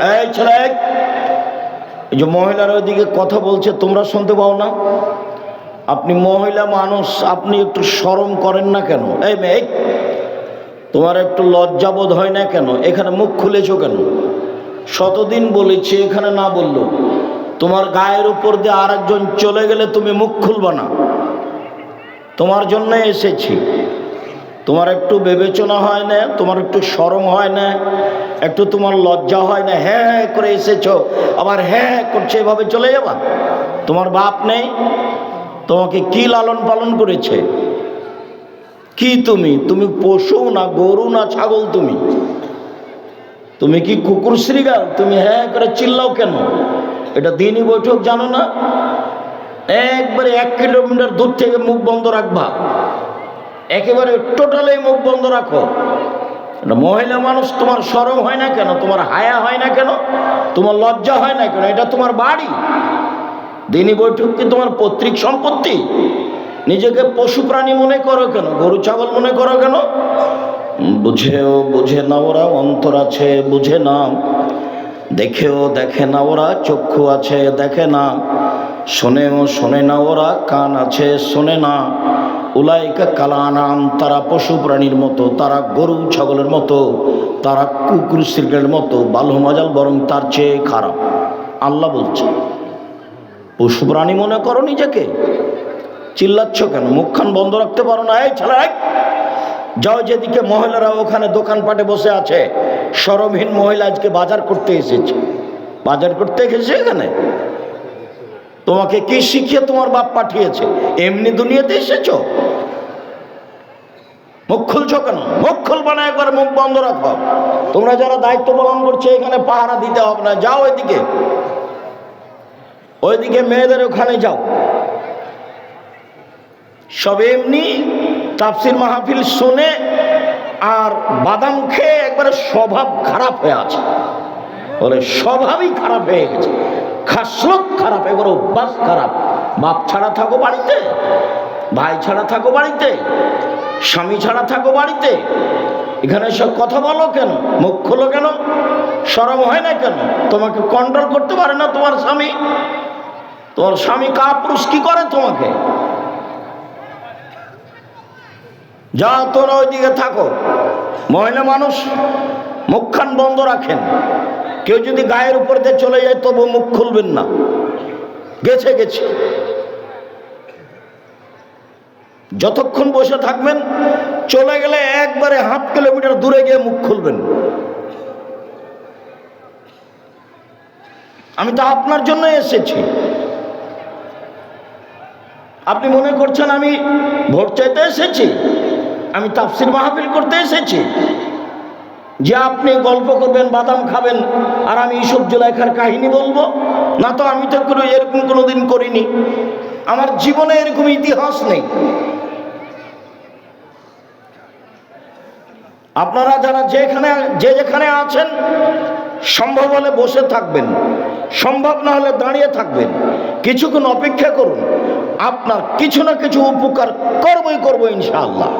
এই ছেলে, এই যে মহিলার ওইদিকে কথা বলছে, তোমরা শুনতে পাও না। আপনি মহিলা মানুষ, আপনি একটু শরম করেন না কেন? এই মেয়ে, তোমার একটু লজ্জাবোধ হয় না কেন? এখানে মুখ খুলেছ কেন? শতদিন বলেছি, এখানে না বলল। তোমার গায়ের উপর দিয়ে আর একজন চলে গেলে তুমি মুখ খুলবা না। তোমার জন্য এসেছি। তোমার একটু বিবেচনা হয় না, তোমার একটু শরম হয় না, একটু তোমার লজ্জা হয় না হ্যাঁ হ্যাঁ করে এসেছ, আবার হ্যাঁ হ্যাঁ করছে, এভাবে চলে যাবা? তোমার বাপ নেই, তোমাকে কি লালন পালন করেছে? কি তুমি? তুমি পশু না গরু না ছাগল তুমি? তুমি কি কুকুর শ্রীগাল? তুমি হ্যাঁ করে চিল্লাও কেন? এটা দিনই বৈঠক, জানো না? একবারে এক কিলোমিটার দূর থেকে মুখ বন্ধ রাখবা। একেবারে টোটালি মুখ বন্ধ রাখো। মহিলা মানুষ তোমার সরম হয় না কেন? তোমার হায়া হয় না কেন? তোমার লজ্জা হয় না কেন? এটা তোমার বাড়ি। দিনই বৈঠক কি তোমার পৈতৃক সম্পত্তি? নিজেকে পশু প্রাণী মনে করো কেন? গরু, ছাগল মনে করো কেন? বুঝেও বুঝে না ওরা, অন্তর আছে বুঝে না দেখেও দেখে না ওরা, চক্ষু আছে দেখে না শোনেও শোনে না ওরা, কান আছে শোনে না উলাইকা কালানাম, তারা পশু প্রাণীর মতো, তারা গরু ছাগলের মতো, তারা কুকুর সিগরের মতো বালু মাজাল বরং তার চেয়ে খারাপ। আল্লাহ বলছে, পশু প্রাণী মনে করো নিজেকে, চিল্লাচ্ছ কেন? মুখখান বন্ধ রাখতে পারো না, এই ছেলে! যাও যেদিকে মহিলারা ওখানে দোকানপাটে বসে আছে, সরমহীন মহিলা আজকে বাজার করতে এসেছে। বাজার করতে এসেছে এখানে? তোমাকে কি শিখিয়ে তোমার বাপ পাঠিয়েছে? এমনি দুনিয়াতে এসেছ? মুখ খুলছো কেন? মুখ খুলবে না একবার, মুখ বন্ধ রাখো। তোমরা যারা দায়িত্ব পালন করছ, এখানে পাহারা দিতে হবে না। যাও ওইদিকে। ওইদিকে মেয়েদের ওখানে যাও। সব এমনি তাফসির মাহফিল শুনে আর বাদাম খেয়ে একবারে স্বভাব খারাপ হয়ে আছে। বলে, স্বভাবই খারাপ হয়ে গেছে। খাসলত খারাপ এবার অভ্যাস খারাপ। বাপ ছাড়া থাকো বাড়িতে, ভাই ছাড়া থাকো বাড়িতে, স্বামী ছাড়া থাকো বাড়িতে। এখানে সব কথা বলো কেন? মুখ খোলো কেন? সরম হয় না কেন? তোমাকে কন্ট্রোল করতে পারে না তোমার স্বামী? তোমার স্বামী কা পুরুষ? কি করে তোমাকে? যা তোরা ওইদিকে থাকো। মহিলা মানুষ, মুখখান বন্ধ রাখেন। কেউ যদি গায়ের উপর দিয়ে চলে যায়, তবু মুখ খুলবেন না। গেছে গেছে। যতক্ষণ বসে থাকবেন, চলে গেলে একবারে হাফ কিলোমিটার দূরে গিয়ে মুখ খুলবেন। আমি তো আপনার জন্য এসেছি। আপনি মনে করছেন আমি ভোট চাইতে এসেছি? আমি তাফসির মাহফিল করতে এসেছি? যে আপনি গল্প করবেন, বাদাম খাবেন, আর আমি ইসব জুলাইখার কাহিনী বলব, না তো আমি তো কোনো এরকম কোনো দিন করিনি। আমার জীবনে এরকম ইতিহাস নেই। আপনারা যারা যেখানে, যে যেখানে আছেন, সম্ভব হলে বসে থাকবেন, সম্ভব না হলে দাঁড়িয়ে থাকবেন, কিছুক্ষণ অপেক্ষা করুন, আপনার কিছু না কিছু উপকার করবই করব ইনশাআল্লাহ।